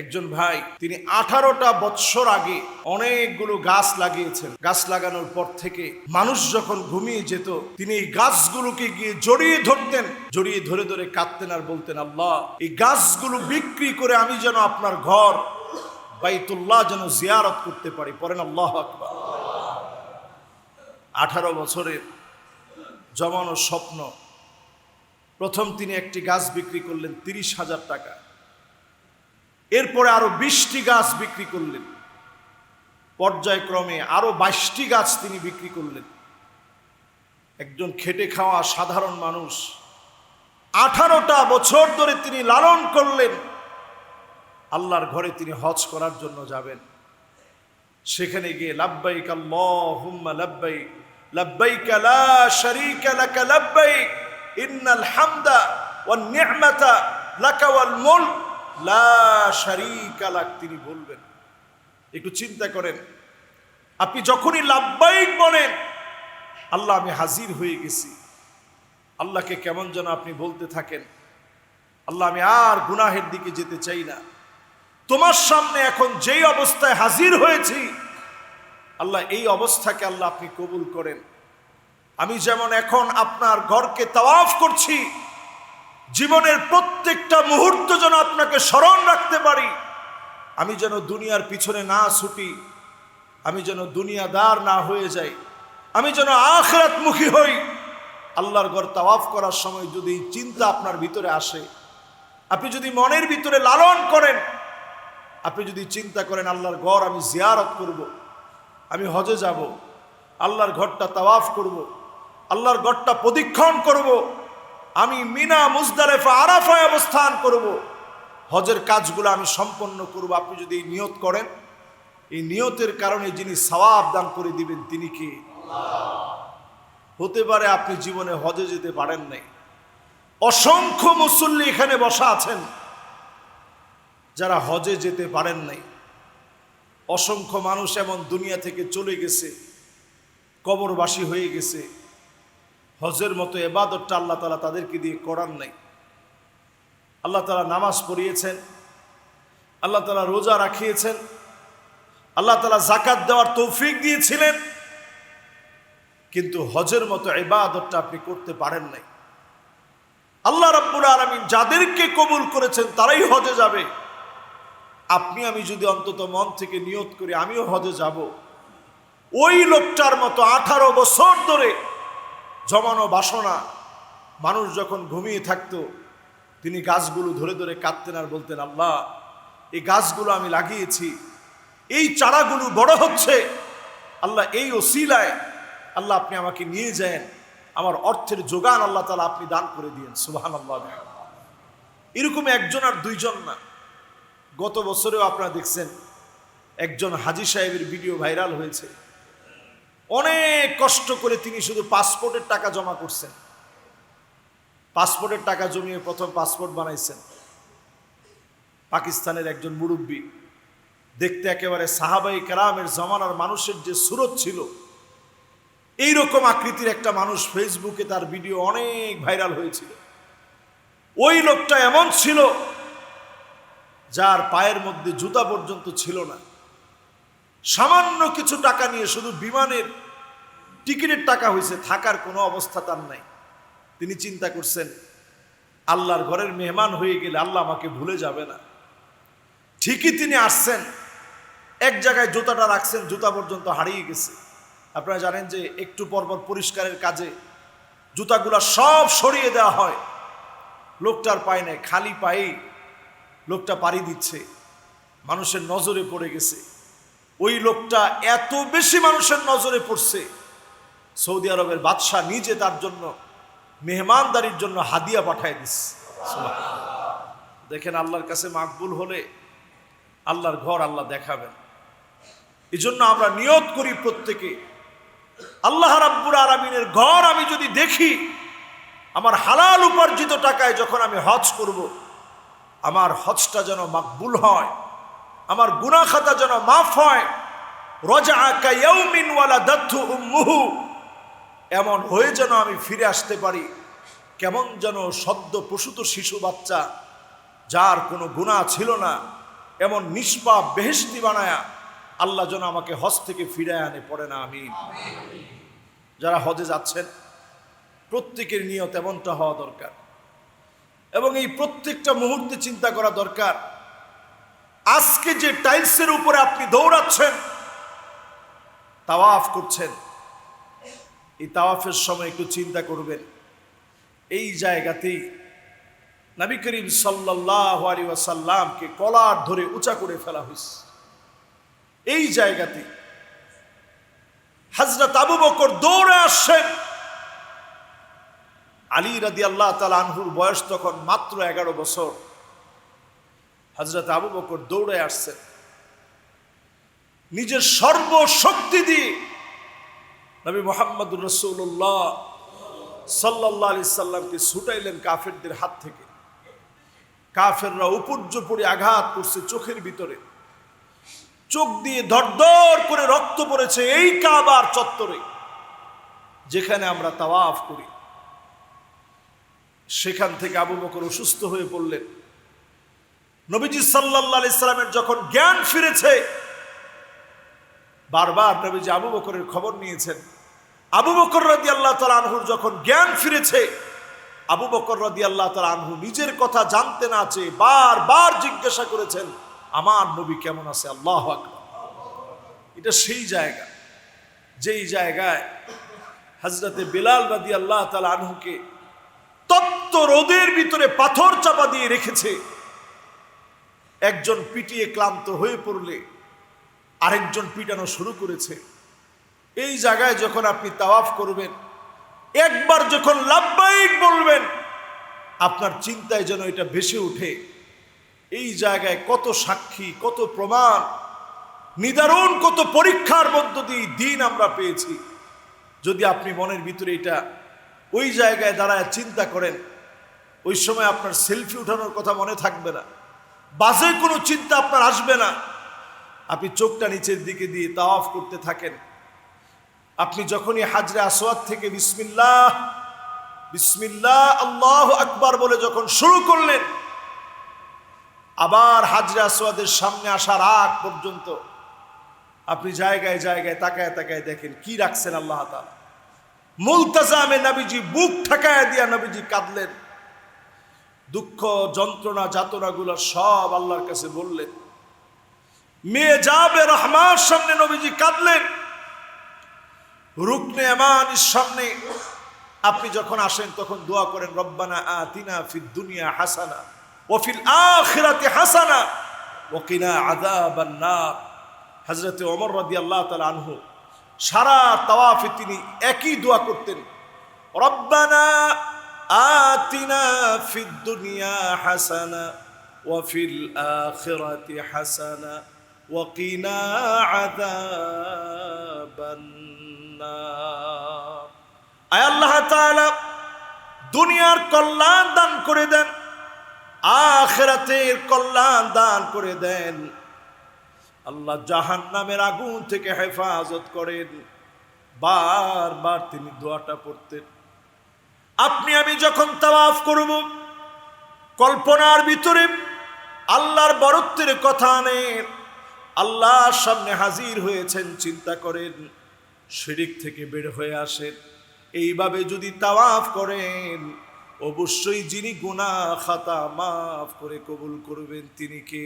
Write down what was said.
একজন ভাই, তিনি আঠারোটা বৎসর আগে অনেকগুলো গাছ লাগিয়েছেন। গাছ লাগানোর পর থেকে মানুষ যখন ঘুমিয়ে যেত, তিনি এই গাছগুলোকে গিয়ে জড়িয়ে ধরতেন। জড়িয়ে ধরে ধরে কাঁদতেন আর বলতেন, আল্লাহ, এই গাছগুলো বিক্রি করে আমি যেন আপনার ঘর, বাইতুল্লাহ যেন জিয়ারত করতে পারি। পরেন আল্লাহ আঠারো বছরের জমানো স্বপ্ন। প্রথম তিনি একটি গাছ বিক্রি করলেন তিরিশ হাজার টাকা। এরপরে আরও বিশটি গাছ বিক্রি করলেন। পর্যায়ক্রমে আরও বাইশটি গাছ তিনি বিক্রি করলেন। একজন খেটে খাওয়া সাধারণ মানুষ আঠারোটা বছর ধরে তিনি লালন করলেন। আল্লাহর ঘরে তিনি হজ করার জন্য যাবেন। সেখানে গিয়ে লাব্বাইক আল্লাহুম্মা লাব্বাইক লাব্বাইক লা লাকা ওয়াল মুলক। লা তিনি বলবেন। একটু চিন্তা করেন। আপনি যখনই লাব্বাইক বলেন, আল্লাহ আমি হাজির হয়ে গেছি। আল্লাহকে কেমন যেন আপনি বলতে থাকেন, আল্লাহ আমি আর গুনাহের দিকে যেতে চাই না। তোমার সামনে এখন যেই অবস্থায় হাজির হয়েছি, আল্লাহ এই অবস্থাকে আল্লাহ আপনি কবুল করেন। আমি যেমন এখন আপনার ঘরকে তাওয়াফ করছি জীবনের প্রত্যেকটা মুহূর্ত যেন আপনাকে স্মরণ রাখতে পারি আমি যেন দুনিয়ার পিছনে না ছুটি, আমি যেন দুনিয়াদার না হয়ে যাই, আমি যেন আখরাতমুখী হই আল্লাহর গড় তাওয়াফ করার সময় যদি চিন্তা আপনার ভিতরে আসে, আপনি যদি মনের ভিতরে লালন করেন, আপনি যদি চিন্তা করেন, আল্লাহর ঘর আমি জিয়ারত করব। আমি হজে যাব, আল্লাহর ঘরটা তাওয়াফ করব। আল্লাহর ঘরটা প্রদীক্ষণ করব। আমি মিনা, মুজদারেফা, আরাফায় অবস্থান করব। হজের কাজগুলো আমি সম্পন্ন করব। আপনি যদি এই নিয়ত করেন, এই নিয়তের কারণে যিনি সওয়াব দান করে দিবেন, তিনি কি? হতে পারে আপনি জীবনে হজে যেতে পারেন নাই। অসংখ্য মুসল্লি এখানে বসা আছেন, যারা হজে যেতে পারেন নাই। অসংখ্য মানুষ এমন দুনিয়া থেকে চলে গেছে, কবরবাসী হয়ে গেছে। হজের মতো এবাদতটা আল্লাহ তালা তাদেরকে দিয়ে করার নাই। আল্লাহ তালা নামাজ পড়িয়েছেন, আল্লাহ তালা রোজা রাখিয়েছেন, আল্লাহ তালা জাকাত দেওয়ার তৌফিক দিয়েছিলেন, কিন্তু হজের মতো এবাদতটা আপনি করতে পারেন নাই। আল্লাহ রাব্বুল আলমিন যাদেরকে কবুল করেছেন তারাই হজে যাবে। আপনি, আমি যদি অন্তত মন থেকে নিয়ত করি, আমিও হজে যাব। ওই লোকটার মতো আঠারো বছর ধরে জমানো বাসনা, মানুষ যখন ঘুমিয়ে থাকত, তিনি গাছগুলো ধরে ধরে কাঁদতেন আর বলতেন, আল্লাহ, এই গাছগুলো আমি লাগিয়েছি, এই চারাগুলো বড় হচ্ছে। আল্লাহ, এই ওসিলায় আল্লাহ আপনি আমাকে নিয়ে যান। আমার অর্থের যোগান আল্লাহ তালা আপনি দান করে দিয়েন। সুবাহান আল্লাহ এরকম একজন আর দুইজন না। গত বছরেও আপনারা দেখছেন, একজন হাজি সাহেবের ভিডিও ভাইরাল হয়েছে। অনেক কষ্ট করে তিনি শুধু পাসপোর্টের টাকা জমা করছেন। পাসপোর্টের টাকা জমিয়ে প্রথম পাসপোর্ট বানাইছেন। পাকিস্তানের একজন মুরব্বী। দেখতে একেবারে সাহাবাই কেরামের জমানার মানুষের যে সুরত ছিল, এইরকম আকৃতির একটা মানুষ ফেসবুকে তার ভিডিও অনেক ভাইরাল হয়েছিল। ওই লোকটা এমন ছিল যার পায়ের মধ্যে জুতা পর্যন্ত ছিল না। সামান্য কিছু টাকা নিয়ে শুধু বিমানের টিকিটের টাকা হয়েছে, থাকার কোনো অবস্থা তার নাই। তিনি চিন্তা করছেন, আল্লাহর ঘরের মেহমান হয়ে গেলে আল্লাহ আমাকে ভুলে যাবে না। ঠিকই তিনি আসছেন, এক জায়গায় জুতাটা রাখছেন, জুতা পর্যন্ত হারিয়ে গেছে। আপনারা জানেন যে একটু পরপর পরিষ্কারের কাজে জুতাগুলা সব সরিয়ে দেওয়া হয়। লোকটার পায়ে নেয় খালি পায়েই লোকটা পাড়ি দিচ্ছে, মানুষের নজরে পড়ে গেছে। ওই লোকটা এত বেশি মানুষের নজরে পড়ছে। সৌদি আরবের বাদশাহ নিজে তার জন্য, মেহমানদারির জন্য হাদিয়া পাঠায় দিস দেখেন আল্লাহর কাছে মাকবুল হলে আল্লাহর ঘর আল্লাহ দেখাবেন। এই জন্য আমরা নিয়ত করি প্রত্যেকে, আল্লাহ রাব্বুর আরামিনের ঘর আমি যদি দেখি, আমার হালাল উপার্জিত টাকায় যখন আমি হজ করব। আমার হজটা যেন মাকবুল হয়। আমার গুনা খাতা যেন মাফ হয়। রজা আকা ইয়ৌমিন ওয়ালা দত্থু উম্মুহু। এমন হয়ে যেন আমি ফিরে আসতে পারি। কেমন যেন সদ্য প্রসূত শিশু বাচ্চা, যার কোনো গুণা ছিল না, এমন নিষ্পাপ বেহেস্তি বানায়া আল্লাহ যেন আমাকে হজ থেকে ফিরে আনে, পড়ে না আমি যারা হজে যাচ্ছেন, প্রত্যেকের নিয়ত এমনটা হওয়া দরকার। এবং এই প্রত্যেকটা মুহূর্তে চিন্তা করা দরকার। আজকে যে টাইলসের উপরে আপনি দৌড়াচ্ছেন, তাওয়াফ করছেন, এই তাওয়াফের সময় একটু চিন্তা করবেন। এই জায়গাতেই নবী করিম সাল্লাহ আলী ওয়াসাল্লামকে কলার ধরে উঁচা করে ফেলা হয়েছে। এই জায়গাতে হাজরত আবু বকর দৌড়ে আসছেন। আলী রাদি আল্লাহ তালা আনহুর বয়স তখন মাত্র এগারো বছর। হজরত আবু বকর দৌড়ে আসছেন নিজের সর্বশক্তি দিয়ে নবী মোহাম্মদুর রসুল্লাহ সাল্লাহ আলি সাল্লামকে ছুটাইলেন কাফেরদের হাত থেকে। কাফেররা উপর্য পড়ে আঘাত করছে চোখের ভিতরে। চোখ দিয়ে ধরধর করে রক্ত পড়েছে এই কাবার চত্বরে, যেখানে আমরা তাওয়াফ করি। সেখান থেকে আবু বকর অসুস্থ হয়ে পড়লেন। নবীজি সাল্লাহ ইসলামের যখন জ্ঞান ফিরেছে, বারবার নবীজি আবু বকরের খবর নিয়েছেন। আবু বকর রদি আল্লাহ তালা আনহুর যখন জ্ঞান ফিরেছে, আবু বকর রদি আল্লাহ তালা আনহু নিজের কথা জানতে না চেয়ে বারবার জিজ্ঞাসা করেছেন, আমার নবী কেমন আছে? আল্লাহ এটা সেই জায়গা, যেই জায়গায় হজরতে বিলাল রাদি আল্লাহ তালা আনহুকে তপ্ত রোদের ভিতরে পাথর চাপা দিয়ে রেখেছে। একজন পিটিয়ে ক্লান্ত হয়ে পড়লে আরেকজন পিটানো শুরু করেছে। এই জায়গায় যখন আপনি তাওয়াফ করবেন, একবার যখন লাভবাহিক বলবেন, আপনার চিন্তায় যেন এটা ভেসে উঠে এই জায়গায় কত সাক্ষী, কত প্রমাণ, নিদারুণ কত পরীক্ষার মধ্য দিয়ে দিন আমরা পেয়েছি। যদি আপনি মনের ভিতরে এটা ওই জায়গায় দাঁড়ায় চিন্তা করেন, ওই সময় আপনার সেলফি উঠানোর কথা মনে থাকবে না। বাজে কোনো চিন্তা আপনার আসবে না। আপনি চোখটা নিচের দিকে দিয়ে তাওয়াফ করতে থাকেন। আপনি যখনই হাজরে আসোয়াদ থেকে বিসমিল্লাহ বিসমিল্লাহ, আল্লাহ আকবার বলে যখন শুরু করলেন, আবার হাজরে আসোয়াদের সামনে আসার আগ পর্যন্ত আপনি জায়গায় জায়গায় তাকায় তাকায় দেখেন কি রাখছেন আল্লাহ মুলতাজামে নবীজি, বুক ঠেকায় দিয়া নবীজি কাঁদলেন। দুঃখ, যন্ত্রণা, যাতনাগুলো সব আল্লাহর কাছে বললেন। মেয়ে যাবে রহমার সামনে নবীজি কাঁদলেন। রুকনে এমানির সামনে আপনি যখন আসেন তখন দোয়া করেন, রব্বানা আতিনা ফিদ দুনিয়া হাসানা ওফিল আখিরাতে হাসানা ওকিনা আযাবান নার। হযরতে ওমর রাদিয়াল্লাহু তাআলা আনহু, সারা তাওয়াফে তিনি একই দোয়া করতেন, রব্বানা আতিনা দুনিয়া হাসানা ওফিল আখিরাতে হাসানা ওকিনা আযাবান নার আয় আল্লাহ তাআলা, দুনিয়ার কল্যাণ দান করে দেন, আখেরাতের কল্যাণ দান করে দেন। আল্লাহ জাহান নামের আগুন থেকে হেফাজত করেন। বারবার তিনি দোয়াটা পড়তেন। আপনি, আমি যখন তাওয়াফ করব, কল্পনার ভিতরে আল্লাহর বরত্বের কথা আনেন, আল্লাহর সামনে হাজির হয়েছেন, চিন্তা করেন, শিরিক থেকে বের হয়ে আসেন। এইভাবে যদি তাওয়াফ করেন, অবশ্যই যিনি গুনাহ খাতা মাফ করে কবুল করবেন, তিনি কে?